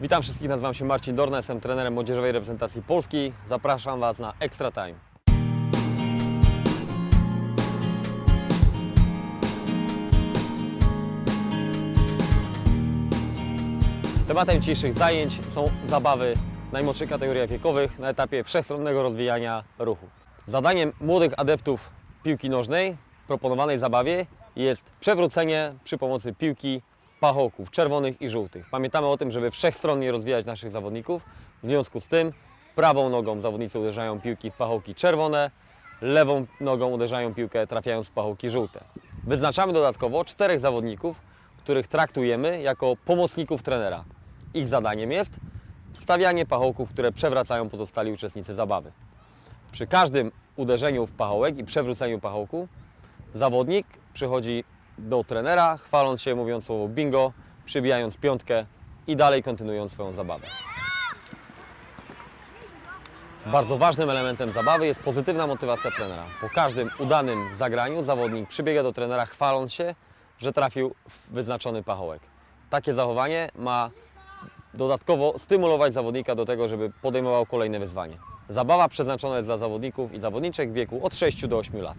Witam wszystkich, nazywam się Marcin Dorna, jestem trenerem młodzieżowej reprezentacji Polski. Zapraszam Was na Extra Time. Tematem dzisiejszych zajęć są zabawy najmłodszych kategoriach wiekowych na etapie wszechstronnego rozwijania ruchu. Zadaniem młodych adeptów piłki nożnej proponowanej zabawie jest przewrócenie przy pomocy piłki pachołków czerwonych i żółtych. Pamiętamy o tym, żeby wszechstronnie rozwijać naszych zawodników. W związku z tym prawą nogą zawodnicy uderzają piłki w pachołki czerwone, lewą nogą uderzają piłkę trafiając w pachołki żółte. Wyznaczamy dodatkowo czterech zawodników, których traktujemy jako pomocników trenera. Ich zadaniem jest stawianie pachołków, które przewracają pozostali uczestnicy zabawy. Przy każdym uderzeniu w pachołek i przewróceniu pachołku zawodnik przychodzi do trenera, chwaląc się, mówiąc słowo bingo, przybijając piątkę i dalej kontynuując swoją zabawę. Bardzo ważnym elementem zabawy jest pozytywna motywacja trenera. Po każdym udanym zagraniu zawodnik przybiega do trenera chwaląc się, że trafił w wyznaczony pachołek. Takie zachowanie ma dodatkowo stymulować zawodnika do tego, żeby podejmował kolejne wyzwanie. Zabawa przeznaczona jest dla zawodników i zawodniczek w wieku od 6 do 8 lat.